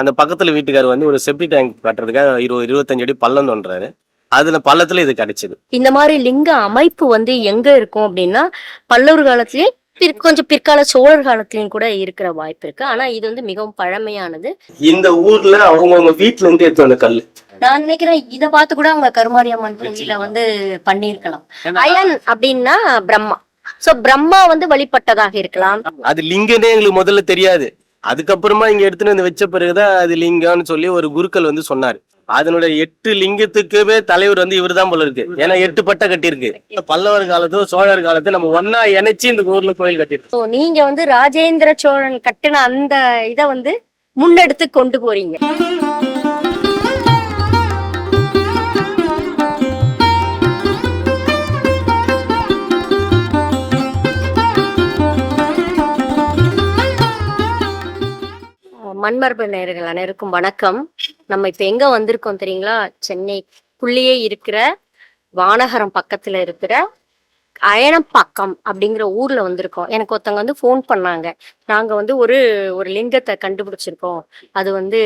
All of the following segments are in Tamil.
அந்த பக்கத்துல வீட்டுக்கார் வந்து ஒரு செப்டி டேங்க் கட்டுறதுக்காக இருபது இருபத்தஞ்சு அடி பள்ளம் தோன்றாரு. அதுல பள்ளத்துல இது கிடைச்சது. இந்த மாதிரி லிங்க அமைப்பு வந்து எங்க இருக்கும் அப்படின்னா பல்லவர் காலத்திலயும் பிற்- கொஞ்சம் பிற்கால சோழர் காலத்திலயும் கூட இருக்கிற வாய்ப்பு இருக்கு. ஆனா இது வந்து மிகவும் பழமையானது. இந்த ஊர்ல அவங்கவுங்க வீட்டுல இருந்து எடுத்து வந்த கல்லு. நான் நினைக்கிறேன் இத பார்த்து கூட அவங்க கருமாரியம்மன் கோயில வந்து பண்ணியிருக்கலாம். அயன் அப்படின்னா பிரம்மா. சோ பிரம்மா வந்து வழிபட்டதாக இருக்கலாம். அது லிங்கனே எங்களுக்கு முதல்ல தெரியாது. அதுக்கப்புறமா இங்க எடுத்துட்டு வந்து வச்ச பிறகுதான் அது லிங்கம்னு சொல்லி ஒரு குருக்கள் வந்து சொன்னாரு. அதனுடைய எட்டு லிங்கத்துக்குமே தலைவர் வந்து இவர்தான் போல இருக்கு. ஏன்னா எட்டு பட்டை கட்டியிருக்கு. பல்லவர் காலத்தும் சோழர் காலத்தும் நம்ம ஒன்னா இணைச்சு இந்த ஊர்ல கோயில் கட்டிருக்கோம் நீங்க வந்து ராஜேந்திர சோழன் கட்டின அந்த இத வந்து முன்னெடுத்து கொண்டு போறீங்க. மண்மரபு நேயர்கள் அனைவருக்கும் வணக்கம். நம்ம இப்ப எங்க வந்திருக்கோம் தெரியுங்களா? சென்னைக்குள்ளேயே இருக்கிற வானகரம் பக்கத்துல இருக்கிற அயனப்பாக்கம் அப்படிங்கிற ஊர்ல வந்திருக்கோம். எனக்கு ஒருத்தவங்க வந்து ஃபோன் பண்ணாங்க. நாங்க வந்து ஒரு ஒரு லிங்கத்தை கண்டுபிடிச்சிருக்கோம். அது வந்து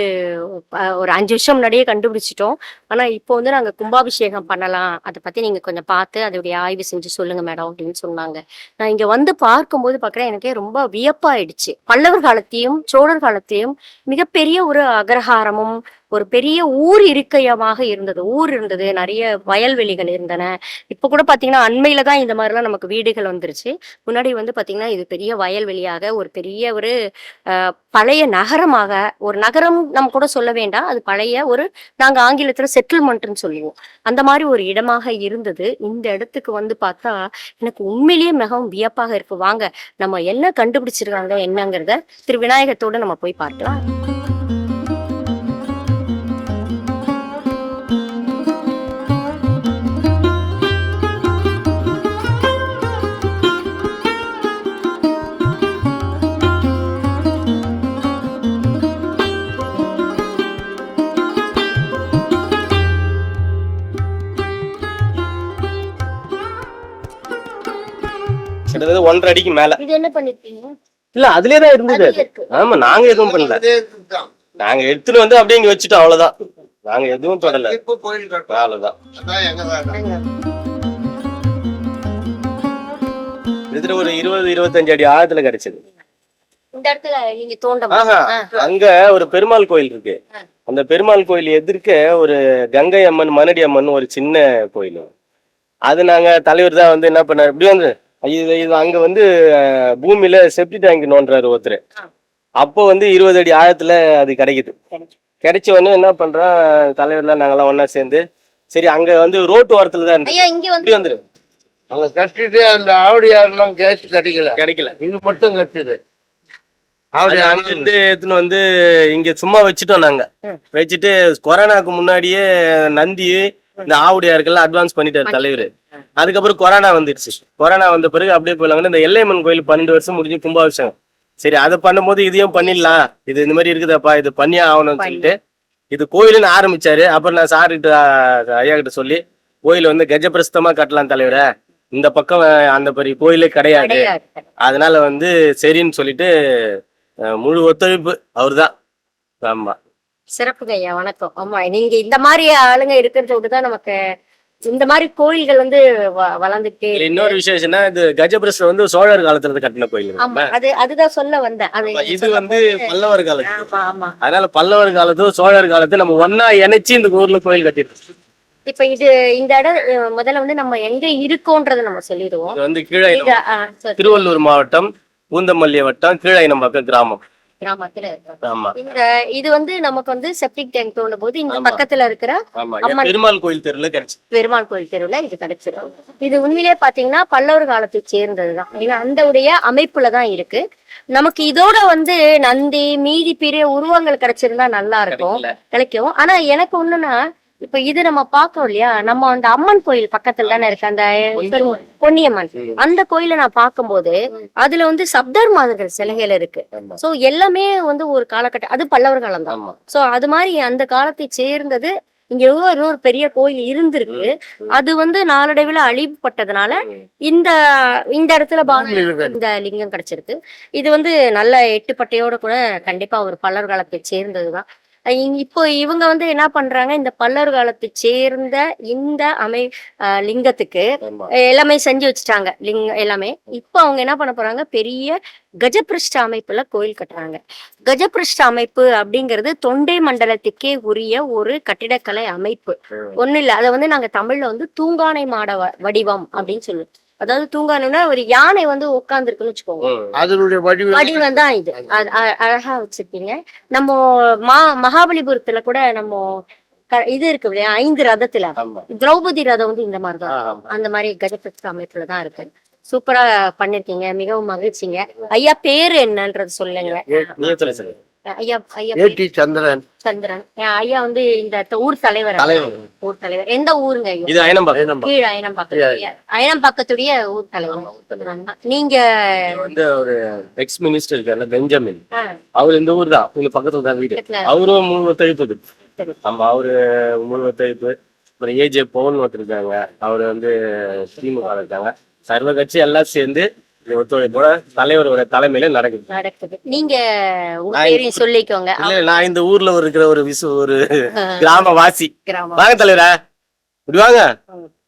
ஒரு அஞ்சு வருஷம் முன்னாடியே கண்டுபிடிச்சிட்டோம். ஆனா இப்போ வந்து நாங்க கும்பாபிஷேகம் பண்ணலாம். அதை பத்தி நீங்க கொஞ்சம் பார்த்து அதோடைய ஆய்வு செஞ்சு சொல்லுங்க மேடம் அப்படின்னு சொன்னாங்க. நான் இங்க வந்து பார்க்கும்போது பாக்குறேன் எனக்கே ரொம்ப வியப்பாயிடுச்சு. பல்லவர் காலத்தையும் சோழர் காலத்தையும் மிகப்பெரிய ஒரு அகரஹாரமும் ஒரு பெரிய ஊர் இருக்கையமாக இருந்தது. ஊர் இருந்தது. நிறைய வயல்வெளிகள் இருந்தன. இப்ப கூட பாத்தீங்கன்னா அண்மையில தான் இந்த மாதிரிலாம் நமக்கு வீடுகள் வந்துருச்சு. முன்னாடி வந்து பாத்தீங்கன்னா இது பெரிய வயல்வெளியாக ஒரு பெரிய ஒரு அஹ், பழைய நகரமாக ஒரு நகரம் நம்ம கூட சொல்ல வேண்டாம். அது பழைய ஒரு நாங்க ஆங்கிலத்துல செட்டில்மெண்ட்னு சொல்லுவோம். அந்த மாதிரி ஒரு இடமாக இருந்தது. இந்த இடத்துக்கு வந்து பார்த்தா எனக்கு உண்மையிலேயே மிகவும் வியப்பாக இருக்கு. வாங்க நம்ம என்ன கண்டுபிடிச்சிருக்காங்க என்னங்கிறத திரு விநாயகத்தோட நம்ம போய் பார்க்கலாம். ஒன்றரை அடிக்கு மேல. இது என்ன பண்ணிருக்கீங்க? இல்ல அதுலயே தான் இருந்தது ஆமா நாங்க எதுவும் பண்ணல. நாங்க எடுத்துட்டு வந்து அப்படியே இங்க வச்சுட்டோம் அவ்வளவுதான். நாங்க எதுவும் தொடல அவ்வளவுதான். அதான் எங்க தான் கிட்டத்தட்ட ஒரு இருபது இருபத்தஞ்சு அடி ஆழத்துல கிடைச்சது. அங்க ஒரு பெருமாள் கோயில் இருக்கு. அந்த பெருமாள் கோயில் எதிர்க்க ஒரு கங்கை அம்மன் மணடி அம்மன் ஒரு சின்ன கோயில். அது நாங்க தலைவர் தான் வந்து என்ன பண்ணாரு? இப்படி வந்து இது இது அங்க வந்து பூமியில செப்டி டேங்க் நோண்டுறாரு ஒருத்தர். அப்போ வந்து இருபது அடி ஆழத்துல அது கிடைக்குது. கிடைச்ச. உடனே என்ன பண்றோம் தலைவர்லாம் நாங்கெல்லாம் ஒண்ணா சேர்ந்து சரி அங்க வந்து ரோட்டு ஓரத்துல தான் இருக்கு. வந்து வந்துரு. அவங்க கட்டிட்டு அந்த ஆவடியாரெல்லாம் கேஸ் கிடைக்கல கிடைக்கல. இது மட்டும் கட்டுது. அது ஆவடியார் அங்க இருந்து எடுத்துன்னு வந்து இங்க சும்மா வச்சுட்டோம் நாங்க. வச்சுட்டு கொரோனாக்கு முன்னாடியே நந்தி இந்த ஆவுடையாருக்கெல்லாம் அட்வான்ஸ் பண்ணிட்டாரு. தலைவர். அதுக்கப்புறம் கொரோனா வந்துடுச்சு. கொரோனா வந்த பிறகு அப்படியே போயிடலாங்கன்னு இந்த எல்லையம்மன் கோயில் பன்னெண்டு வருஷம் முடிஞ்சு கும்பாபிஷேகம். சரி அதை பண்ணும்போது இதையும் பண்ணிடலாம். இது இந்த மாதிரி இருக்குதாப்பா இது பண்ணியே ஆகணும்னு சொல்லிட்டு இது கோயிலுன்னு ஆரம்பிச்சாரு. அப்புறம் நான் சார் கிட்ட அஹ், ஐயா கிட்ட சொல்லி கோயில் வந்து கஜபிரஸ்தமா கட்டலாம் தலைவரே. இந்த பக்கம் அந்த பெரிய கோயிலே கிடையாது. அதனால வந்து சரின்னு சொல்லிட்டு முழு ஒத்துழைப்பு அவர்தான். ஆமா. சிறப்புங்க ஐயா வணக்கம். ஆமா நீங்க இந்த மாதிரி ஆளுங்க இருக்கிறத விட்டுதான் நமக்கு இந்த மாதிரி கோயில்கள் வந்து வளர்ந்துட்டே. இன்னொரு விசேஷம்னா இது கஜபிரஸ்தர் வந்து சோழர் காலத்துல இருந்து கட்டின கோயில் அது அதுதான் சொல்ல வந்தேன். அது இது வந்து பல்லவர் காலத்து. அதனால பல்லவர் காலத்தும் சோழர் காலத்தும் நம்ம ஒன்னா இணைச்சு இந்த ஊர்ல கோயில் கட்டிருக்கோம். இப்ப இது இந்த இடம் முதல்ல வந்து நம்ம எங்க இருக்கோன்றத நம்ம சொல்லிடுவோம். இது வந்து கீழே திருவள்ளூர் மாவட்டம் பூந்தமல்லி வட்டம் கீழாயினம்பாக்கம் கிராமம். கிராமத்துல இருக்கோம் இந்த இது வந்து நமக்கு வந்து செப்டிக் டேங்க் தோணும் போது இங்க. பக்கத்துல இருக்கிற. பெருமாள் கோயில் தெருல பெருமாள் கோயில் தெருவுல இது கிடைச்சிடும் இது உண்மையிலேயே பாத்தீங்கன்னா பல்லவர் காலத்தை சேர்ந்ததுதான். ஏன்னா அந்த உடைய அமைப்புல தான் இருக்கு. நமக்கு இதோட வந்து நந்தி மீதி பெரிய உருவங்கள் கிடைச்சிருந்தா நல்லா இருக்கும். கிடைக்கும். ஆனா எனக்கு ஒண்ணுன்னா இப்ப இது நம்ம பாக்கோம் இல்லையா? நம்ம அந்த அம்மன் கோயில் பக்கத்துல தானே இருக்கு அந்த பொன்னியம்மன். அந்த கோயிலை நான் பார்க்கும்போது அதுல வந்து சப்தர் மாதர்கள் சிலைகள் இருக்கு. சோ எல்லாமே வந்து ஒரு காலகட்டம் அது பல்லவர் காலம் தான் சோ அது மாதிரி அந்த காலத்தை சேர்ந்தது இங்க ஏதோ ஒரு பெரிய கோயில் இருந்திருக்கு. அது வந்து நாளடைவில் அழிவுபட்டதுனால. இந்த இந்த இடத்துல. இந்த லிங்கம் கிடைச்சிருக்கு. இது வந்து நல்ல எட்டு பட்டையோட கூட கண்டிப்பா ஒரு பல்லர் காலத்தை சேர்ந்ததுதான். இப்போ இவங்க வந்து என்ன பண்றாங்க இந்த பல்லர் காலத்தை சேர்ந்த இந்த அமை லிங்கத்துக்கு. எல்லாமே செஞ்சு வச்சுட்டாங்க லிங்க எல்லாமே. இப்போ அவங்க என்ன பண்ண போறாங்க பெரிய கஜபிருஷ்ட அமைப்புல கோயில் கட்டுறாங்க. கஜபிருஷ்ட அமைப்பு அப்படிங்கிறது தொண்டை மண்டலத்துக்கே உரிய ஒரு கட்டிடக்கலை அமைப்பு. ஒண்ணு இல்ல அதை வந்து நாங்க தமிழ்ல வந்து தூங்கானை மாட வடிவம் அப்படின்னு சொல்லுவோம். அதாவது தூங்கானைனா ஒரு யானை வந்து உட்கார்ந்துருக்குன்னு வச்சுக்கோங்க. அதனுடைய வடிவம் வடிவம் தான் இது. அழகா வச்சிருக்கீங்க. நம்ம மா மகாபலிபுரத்துல கூட நம்ம க- இது இருக்கு இல்லையா? ஐந்து ரதத்துல. திரௌபதி ரதம் வந்து இந்த மாதிரி தான் ஆமா. அந்த மாதிரி கஜபிரஸ்த அமைப்புல தான் இருக்கு. சூப்பரா பண்ணிருக்கீங்க. மிகவும் மகிழ்ச்சிங்க. ஐயா பேரு என்னன்றது சொல்லுங்க. ஐயா ஐயா ஏடி சந்திரன். சந்திரன். ஐயா வந்து இந்த ஊர் தலைவர் தலைவர். ஊர் தலைவர். எந்த ஊருங்க இது அயனம்பாக்கம். கீழ் அயனம்பாக்கத்துடைய அயனம்பாக்கத்துடைய ஊர் தலைவர். நீங்க வந்து ஒரு எக்ஸ் மினிஸ்டர் இருக்காருல்ல பெஞ்சமின். அவர் இந்த ஊர் தான். உங்க பக்கத்துல தான் வீடு. அவரும் முழு ஒத்துழைப்பு சரி. ஆமா அவரு முழு ஒத்துழைப்பு அப்புறம் ஏஜே பவன் ஒருத்தர் இருக்காங்க. அவர் வந்து திமுக இருக்காங்க. சர்வ கட்சி எல்லாம் சேர்ந்து ஒத்துழைப்போட தலைவரோட தலைமையில நடக்குது. நடக்குது. நீங்க உங்க நான் பேரையும் சொல்லிக்கோங்க. இல்ல நான் இந்த ஊர்ல இருக்கிற ஒரு விசு ஒரு கிராம வாசி வாங்க தலைவரா. இப்படி வாங்க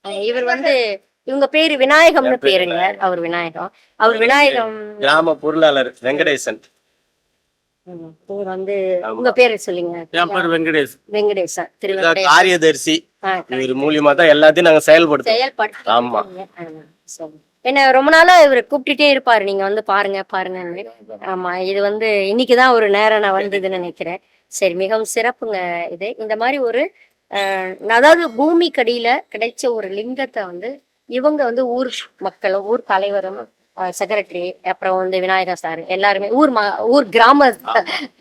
அஹ், இவர் வந்து இவங்க பேரு விநாயகம்னு பேருங்க. அவர் விநாயகம் அவர் விநாயகம். கிராம பொருளாளர் வெங்கடேசன். வந்து உங்க பேரு சொல்லுங்க. என் பேர் வெங்கடேஷ் வெங்கடேசன். திரு வெங்கடேசன் காரியதர்சி. ஆ, இவர் மூலியமா தான் எல்லாத்தையும் நாங்க செயல்படுத்தோம் செயல்படுத்தி ஆமா. என்ன ரொம்ப நாளா இவர் கூப்பிட்டுட்டே இருப்பாரு. நீங்க வந்து பாருங்க பாருங்கன்னு ஆமா இது வந்து இன்னைக்குதான் ஒரு நேரம் நான் வந்ததுன்னு நினைக்கிறேன். சரி மிகவும் சிறப்புங்க இது. இந்த மாதிரி ஒரு அதாவது அதாவது பூமிக்கடியில கிடைச்ச ஒரு லிங்கத்தை வந்து இவங்க வந்து ஊர் மக்களும் ஊர் தலைவரும் செக்ரட்டரி அப்புறம் வந்து விநாயகர் சார் எல்லாருமே ஊர் ம ஊர் கிராம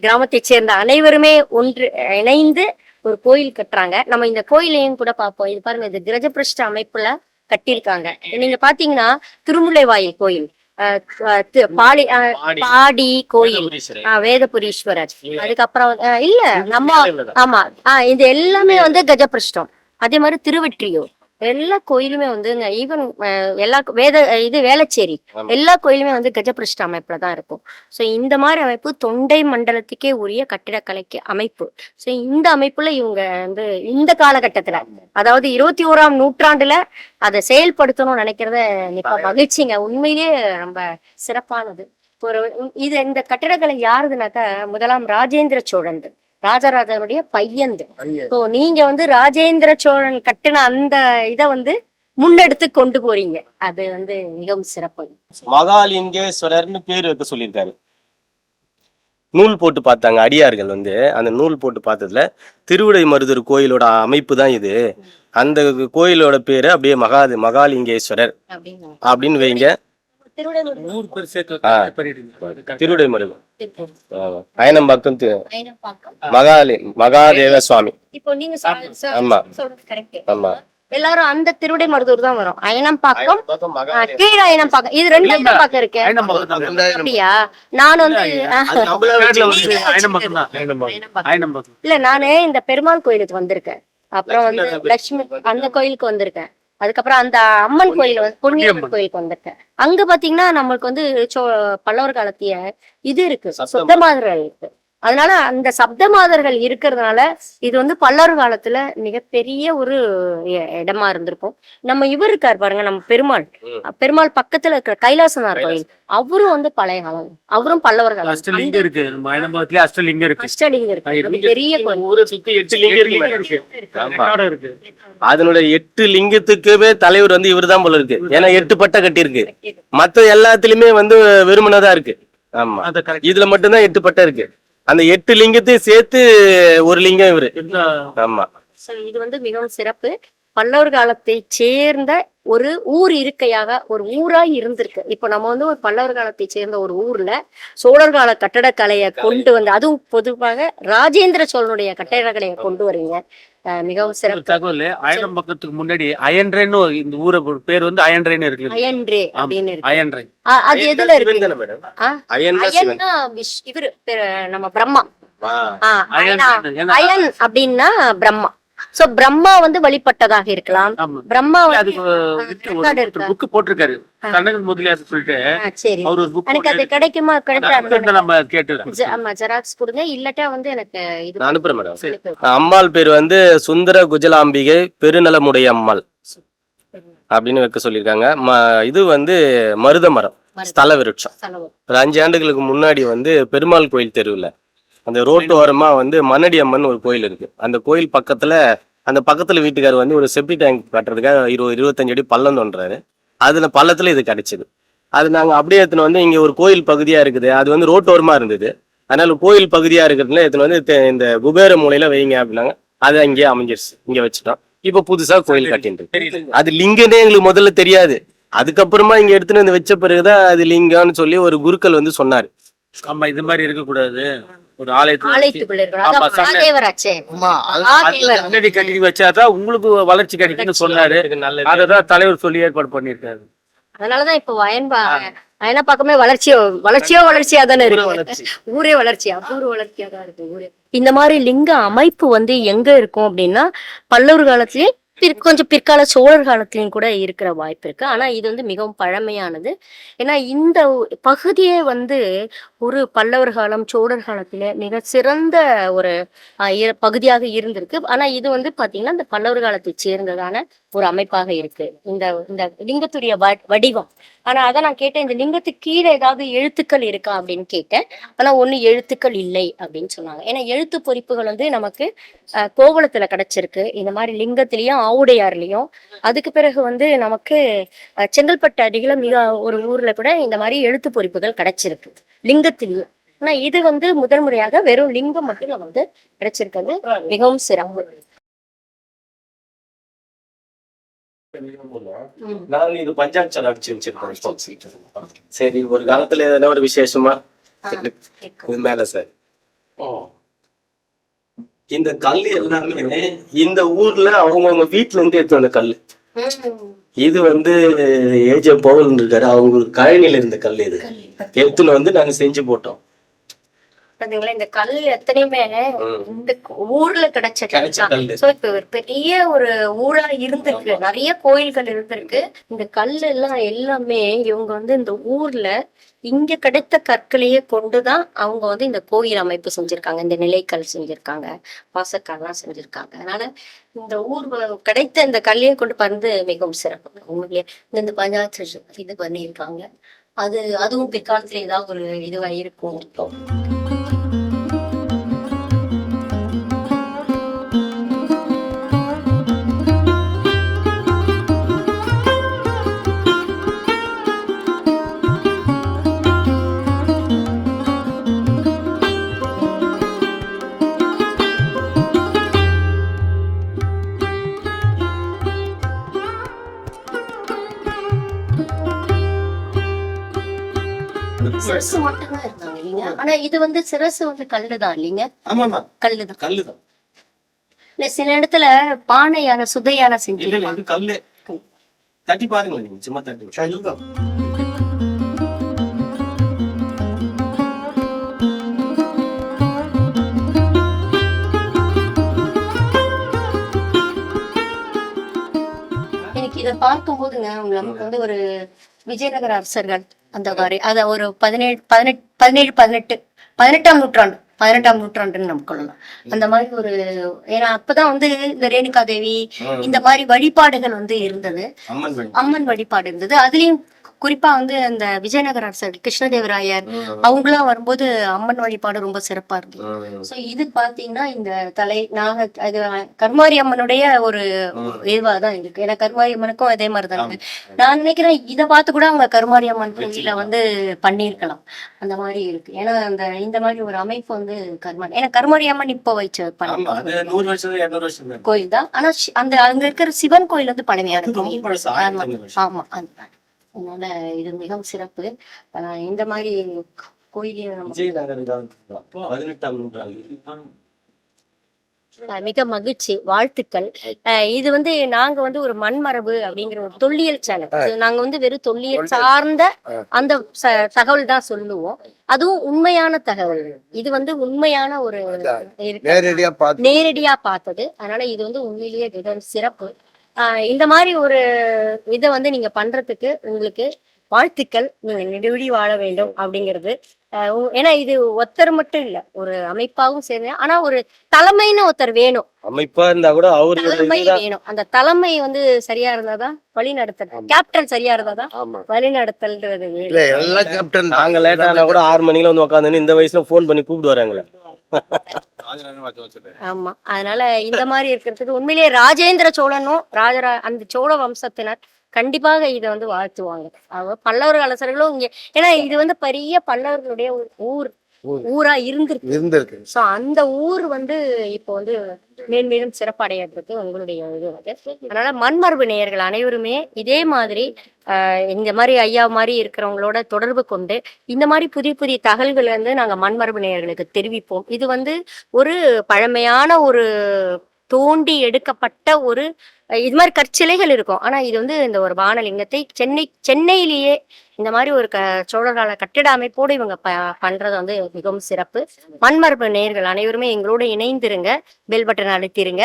கிராமத்தை சேர்ந்த அனைவருமே ஒன்று இணைந்து ஒரு கோயில் கட்டுறாங்க. நம்ம இந்த கோயிலையும் கூட பார்ப்போம். இது பாருங்க இது கிரஜபிரஷ்ட அமைப்புல கட்டியிருக்காங்க. நீங்க பாத்தீங்கன்னா திருமுல்லைவாயில் கோயில் அஹ் அஹ் தி- பாடி அஹ் பாடி. கோயில். ஆஹ் வேதபுரீஸ்வரர். அதுக்கப்புறம் இல்ல நம்ம ஆமா. ஆஹ் இது எல்லாமே வந்து கஜபிரஷ்டம் அதே மாதிரி திருவெற்றியூர். எல்லா கோயிலுமே வந்து ஈவன் எல்லா வேத இது வேளச்சேரி. எல்லா கோயிலுமே வந்து கஜபிரஷ்ட அமைப்புல தான் இருக்கும். சோ இந்த மாதிரி அமைப்பு தொண்டை மண்டலத்துக்கே உரிய கட்டிடக்கலைக்கு அமைப்பு. சோ இந்த அமைப்புல இவங்க வந்து இந்த காலகட்டத்துல அதாவது இருபத்தி ஓராம் நூற்றாண்டுல அதை செயல்படுத்தணும்னு நினைக்கிறத இப்ப மகிழ்ச்சிங்க. உண்மையிலேயே ரொம்ப சிறப்பானது. ஒரு இது இந்த கட்டிடக்கலை யாருதுனாக்கா முதலாம் ராஜேந்திர சோழன். ராஜராஜனுடைய பையன். இப்போ நீங்க வந்து ராஜேந்திர சோழன் கட்டின அந்த இத வந்து முன்னெடுத்து கொண்டு போறீங்க. அது வந்து மிகவும் சிறப்பு. மகாலிங்கேஸ்வரர்னு பேர் வைக்க சொல்லியிருக்காரு. நூல் போட்டு பார்த்தாங்க அடியார்கள் வந்து. அந்த நூல் போட்டு பார்த்ததுல திருவிடை மருதூர் கோயிலோட அமைப்பு தான் இது. அந்த கோயிலோட பேரு அப்படியே மகா மகாலிங்கேஸ்வரர் அப்படின்னு வைங்க. திருவிடைமருதூர் ஊர் பேர் சேர்த்து ஆ. பண்ணிட்டு திருவிடை மருதூர் ஆமா. அயனம்பாக்கம் தி- ஐயனப்பாக்கம். மகாலி மகாதேவ சுவாமி இப்போ நீங்க சொ- சொ- ஆமா. சொல்றது correct. ஆமா. எல்லாரும் அந்த திருவிடை மருதூர் தான் வரும். அயனம்பாக்கம் கீழ அயனம்பாக்கம். இது ரெண்டு அயனம்பாக்கம் இருக்கு. அப்படியா? நான் வந்து இல்ல நானு இந்த பெருமாள் கோயிலுக்கு வந்திருக்கேன். அப்புறம் வந்து லட்சுமி அந்த கோயிலுக்கு வந்திருக்கேன். அதுக்கப்புறம் அந்த அம்மன் கோயில் வந்து பொன்னியம்மன். கோயிலுக்கு வந்திருக்கேன். அங்க பாத்தீங்கன்னா நம்மளுக்கு வந்து சோ பல்லவர் காலத்திய இது இருக்கு. சப்த சுத்தமாதர்கள் இருக்கு. அதனால அந்த சப்தமாதர்கள் இருக்கிறதுனால இது வந்து பல்லவர் காலத்துல மிகப்பெரிய ஒரு இடமா இருந்திருக்கும். நம்ம இவர் இருக்கார் பாருங்க நம்ம பெருமாள். பெருமாள் பக்கத்துல இருக்கிற கைலாசனார் கோயில். அவரும் வந்து பழைய காலம். அவரும் பல்லவர் காலம். அஷ்டலிங்கம் இருக்கு. நம்ம அயனம்பாக்கத்திலே அஷ்டலிங்கம் இருக்கு. அஷ்டலிங்கம் இருக்கு. இருக்கு. பெரிய கோயில். ஊரை சுத்தி எட்டு லிங்கம் இருக்கு. இருக்கு. இருக்கு. அதனுடைய எட்டு லிங்கத்துக்குமே தலைவர் வந்து இவர்தான் போல இருக்கு. ஏன்னா எட்டு பட்டை கட்டியிருக்கு. மத்த எல்லாத்துலயுமே வந்து வெறுமனதா இருக்கு. ஆமா. இதுல மட்டும்தான் எட்டு பட்டை இருக்கு. அந்த எட்டு லிங்கத்தையும் சேர்த்து ஒரு லிங்கம் இவரு. ஆமா. இது வந்து மிகவும் சிறப்பு. பல்லவர் காலத்தை சேர்ந்த ஒரு ஊர் இருக்கையாக ஒரு ஊராய் இருந்திருக்கு. இப்போ நம்ம வந்து ஒரு பல்லவர் காலத்தை சேர்ந்த ஒரு ஊர்ல சோழர் கால கட்டடக்கலையை கொண்டு வந்து அதுவும் பொதுவாக ராஜேந்திர சோழனுடைய கட்டடக்கலையை கொண்டு வரீங்க. மிகவும் சிறப்பு. தகவல் அயனம்பாக்கத்துக்கு முன்னாடி அயன்றைன்னு இந்த ஊரை பேர் வந்து அயன்றைன்னு இருக்கு. அயன்றே அப்படின்னு இருக்கு. அயன்றை. அது எதுல இருக்கு? அயன்னா இவரு நம்ம பிரம்மா. அயன் அப்படின்னா பிரம்மா. சோ பிரம்மா வந்து வழிபட்டதாக இருக்கலாம். பிரம்மா? புக் போட்டிருக்காரு. கண்ணன் முதலியார் சொல்லிட்டு ஆ, சரி. அவர் ஒரு புக் எனக்கு அது கிடைக்குமா? கிடைச்சா நம்ம கேட்டு ஜ- ஆமா ஜெராக்ஸ் கொடுங்க. இல்லட்டா வந்து எனக்கு இது நான் அனுப்புறேன் மேடம். அம்மாள் பேர் வந்து சுந்தர குஜலாம்பிகை பெருநலமுடைய அம்மாள் அப்படின்னு வைக்க சொல்லியிருக்காங்க. ம இது வந்து மருத மரம் ஸ்தல விருட்சம். ஒரு அஞ்சு ஆண்டுகளுக்கு முன்னாடி வந்து பெருமாள் கோயில் தெருவில் அந்த ரோட்டு ஓரமா வந்து மன்னடி அம்மன் ஒரு கோயில் இருக்கு. அந்த கோயில் பக்கத்துல அந்த பக்கத்துல வீட்டுக்காரர் வந்து ஒரு செப்டி டேங்க் கட்டுறதுக்காக இருபது இருபத்தஞ்சு அடி பள்ளம் தோன்றாரு. அதுல பள்ளத்துல இது கிடைச்சது. அது நாங்க அப்படியே எடுத்துன்னு வந்து இங்க ஒரு கோயில் பகுதியா இருக்குது. அது வந்து ரோட்டோரமா இருந்தது. அதனால கோயில் பகுதியா இருக்கிறதுல எடுத்துன்னு வந்து இந்த குபேர மூலையில வைங்க அப்படின்னாங்க. அது அங்கேயே அமைஞ்சிருச்சு. இங்க வச்சுட்டோம். இப்ப புதுசா கோயில் கட்டிட்டு அது லிங்கனே எங்களுக்கு முதல்ல தெரியாது. அதுக்கப்புறமா இங்க எடுத்துட்டு வந்து வச்ச பிறகுதான் அது லிங்கம்னு சொல்லி ஒரு குருக்கள் வந்து சொன்னாரு. ஆமா இது மாதிரி இருக்க கூடாது ஒரு ஆலயத்துக்குள்ள கட்டி வச்சாதான் உங்களுக்கு வளர்ச்சி கிடைக்கும்னு சொன்னாரு. அததான் தலைவர் சொல்லி ஏற்பாடு பண்ணிருக்காரு அதனாலதான் இப்போ அயன்பா அயனப்பாக்கமே வளர்ச்சியோ வளர்ச்சியோ வளர்ச்சியா தானே ஊரே இருக்கு. வளர்ச்சி. ஊரே வளர்ச்சியா ஊர் வளர்ச்சியா தான் இருக்கு ஊரே. இந்த மாதிரி லிங்க அமைப்பு வந்து எங்க இருக்கும் அப்படின்னா பல்லவர் காலத்திலேயே கொஞ்சம் பிற்கால சோழர் காலத்திலையும் கூட இருக்கிற வாய்ப்பு இருக்கு. ஆனா இது வந்து மிகவும் பழமையானது. ஏன்னா இந்த பகுதியே வந்து ஒரு பல்லவர் காலம் சோழர் காலத்துல மிக சிறந்த ஒரு ஆஹ், பகுதியாக இருந்திருக்கு. ஆனா இது வந்து பாத்தீங்கன்னா இந்த பல்லவர் காலத்தை சேர்ந்ததான ஒரு அமைப்பாக இருக்கு. இந்த இந்த லிங்கத்துடைய வ- வடிவம். ஆனா அதான் நான் கேட்டேன் இந்த லிங்கத்துக்கு கீழே ஏதாவது எழுத்துக்கள் இருக்கா அப்படின்னு கேட்டேன். ஆனா ஒண்ணு எழுத்துக்கள் இல்லை அப்படின்னு சொன்னாங்க. ஏன்னா எழுத்து பொறிப்புகள் வந்து நமக்கு கோவலத்துல கிடைச்சிருக்கு. இந்த மாதிரி லிங்கத்திலயும் ஆவுடையார்லயும். அதுக்கு பிறகு வந்து நமக்கு செங்கல்பட்டு அருகில மிக ஒரு ஊர்ல கூட இந்த மாதிரி எழுத்து பொறிப்புகள் கிடைச்சிருக்கு. லிங்கத்திலயும். ஆனா இது வந்து முதல் முறையாக வெறும் லிங்கம் மட்டும் வந்து கிடைச்சிருக்கிறது. மிகவும் சிறப்பு. நாங்க இது பஞ்சாட்சரம் அடிச்சு வச்சிருக்கோம் சரி ஒரு காலத்துல எதனா ஒரு விசேஷமா? இது மேல சார். இந்த கல் எல்லாமே இந்த ஊர்ல அவங்கவுங்க வீட்டுல இருந்து எடுத்து வந்த கல். இது வந்து ஏஜே பவுல் இருக்காரு. அவங்க கழனில இருந்த கல் இது. எடுத்துன்னு வந்து நாங்க செஞ்சு போட்டோம். பாத்தீங்களா இந்த கல் எத்தனையுமே. இந்த ஊர்ல கிடைச்ச. சோ இப்ப ஒரு பெரிய ஒரு ஊரா இருந்திருக்கு. நிறைய கோயில்கள் இருந்திருக்கு. இந்த கல் எல்லாம் எல்லாமே இவங்க வந்து இந்த ஊர்ல இங்க கிடைத்த கற்களையே கொண்டுதான் அவங்க வந்து இந்த கோயில் அமைப்பு செஞ்சிருக்காங்க. இந்த நிலைக்கல் செஞ்சிருக்காங்க. வாசக்கல்லாம் செஞ்சிருக்காங்க. அதனால இந்த ஊர் கிடைத்த இந்த கல்லையே கொண்டு பறந்து மிகவும் சிறப்பு. இந்த இந்த பஞ்சாயத்து இது பண்ணியிருக்காங்க. அது அதுவும் பிற்காலத்துல ஏதாவது ஒரு இதுவா இருக்கும். சிரசு மட்டும்தான் இருந்தாங்க இல்லைங்க. ஆனா இது வந்து சிரசு வந்து கல்லுதான் இல்லைங்க. ஆமாமா. கல்லுதான். கல்லுதான். இல்ல சில இடத்துல பானையான சுதையான செஞ்சிருக்காங்க வந்து கல்லு. தட்டி பாருங்க நீங்க சும்மா தட்டி. இதை பார்க்கும் போதுங்க நமக்கு வந்து ஒரு விஜயநகர அரசர்கள் அந்த மாதிரி அத ஒரு பதினேழு பதினெட்டு பதினேழு பதினெட்டு பதினெட்டாம் நூற்றாண்டு பதினெட்டாம் நூற்றாண்டுன்னு நம்ம கொள்ளலாம். அந்த மாதிரி ஒரு ஏன்னா அப்பதான் வந்து இந்த ரேணுகா தேவி இந்த மாதிரி வழிபாடுகள் வந்து இருந்தது. அம்மன் வழிபாடு இருந்தது. அதுலயும் குறிப்பா வந்து அந்த விஜயநகர அரசர் கிருஷ்ணதேவராயர் அவங்களாம் வரும்போது அம்மன் வழிபாடு ரொம்ப சிறப்பா இருந்தது. சோ இது பாத்தீங்கன்னா இந்த தலை நாக இது கருமாரி அம்மனுடைய ஒரு இதுவா தான் இருக்கு. ஏன்னா கருமாரி அம்மனுக்கும் அதே மாதிரி தானே நான் நினைக்கிறேன் இத பார்த்து கூட அவங்க கருமாரி அம்மன் கோயில வந்து பண்ணியிருக்கலாம். அந்த மாதிரி இருக்கு. ஏன்னா அந்த இந்த மாதிரி ஒரு அமைப்பு வந்து கருமாரி ஏன்னா கருமாரி அம்மன் இப்போ வச்ச ஆமா பண்ண அது நூறு வருஷம் இருநூறு வருஷம் தான். கோயில் தான். ஆனா அந்த அங்க இருக்கிற சிவன் கோயில் வந்து பழமையான கோயில். ஆமா. அதனால இது மிகவும் சிறப்பு. இந்த மாதிரி கோயிலையும் பதினெட்டாம் நூற்றாண்டு. மிக மகிழ்ச்சி வாழ்த்துக்கள். இது வந்து நாங்க வந்து ஒரு மண்மரபு அப்படிங்கிற ஒரு தொல்லியல் சேனல். நாங்க வந்து வெறும் தொல்லியல் சார்ந்த அந்த தகவல் தான் சொல்லுவோம். அதுவும் உண்மையான தகவல். இது வந்து உண்மையான ஒரு. நேரடியா பார்த்து. நேரடியா பார்த்தது. அதனால இது வந்து உண்மையிலேயே சிறப்பு. இந்த மாதிரி ஒரு இதை வந்து நீங்க பண்றதுக்கு உங்களுக்கு வாழ்த்துக்கள். நீங்க நெடுவடி வாழ வேண்டும் அப்படிங்கிறது. ஏன்னா இது ஒருத்தர் மட்டும் இல்ல ஒரு அமைப்பாகவும் சேர்ந்து ஆனா ஒரு தலைமைன்னு ஒருத்தர் வேணும். அமைப்பா இருந்தா கூட அவரு தலைமை வேணும். அந்த தலைமை வந்து சரியா இருந்தாதான் வழி நடத்தல் கேப்டன் சரியா இருந்தாதான் வழி நடத்தல்ன்றது வேணும். இல்ல எல்லா கேப்டன் நாங்க லேட்டா ஆனா கூட ஆறு மணில வந்து உட்காந்து இந்த வயசுல ஃபோன் பண்ணி கூப்பிட்டு வராங்களே. ஆமா. அதனால இந்த மாதிரி இருக்கிறதுக்கு உண்மையிலேயே ராஜேந்திர சோழனும் ராஜரா அந்த சோழ வம்சத்தினர் கண்டிப்பாக இதை வந்து வாழ்த்துவாங்க. அவங்க பல்லவர் அரசர்களும் இங்க ஏன்னா இது வந்து பெரிய பல்லவர்களுடைய ஊர் ஊர். இருந்திருக்கு. இருந்திருக்கு. சோ அந்த ஊர் வந்து இப்போ வந்து மேன்மேலும் சிறப்படையிறதுக்கு உங்களுடைய இது வந்து. அதனால மண்மரபு நேயர்கள் அனைவருமே இதே மாதிரி ஆஹ் இந்த மாதிரி ஐயா மாதிரி இருக்கிறவங்களோட தொடர்பு கொண்டு இந்த மாதிரி புதிய புதிய தகவல்களை வந்து நாங்க மண்மரபு நேயர்களுக்கு தெரிவிப்போம். இது வந்து ஒரு பழமையான ஒரு தோண்டி எடுக்கப்பட்ட ஒரு இது மாதிரி கற்சிலைகள் இருக்கும். ஆனா இது வந்து இந்த ஒரு வானலிங்கத்தை சென்னை சென்னையிலேயே இந்த மாதிரி ஒரு க சோழர்கால கட்டிட அமைப்போடு இவங்க ப பண்றது வந்து மிகவும் சிறப்பு. மண்மரபு நேயர்கள் அனைவருமே எங்களோட இணைந்திருங்க. பெல் பட்டன் அழுத்திருங்க.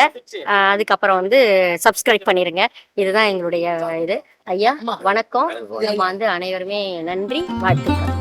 அதுக்கப்புறம் வந்து சப்ஸ்கிரைப் பண்ணிருங்க. இதுதான் எங்களுடைய இது. ஐயா வணக்கம். நம்ம வந்து அனைவருமே நன்றி. வாழ்த்துக்கள்.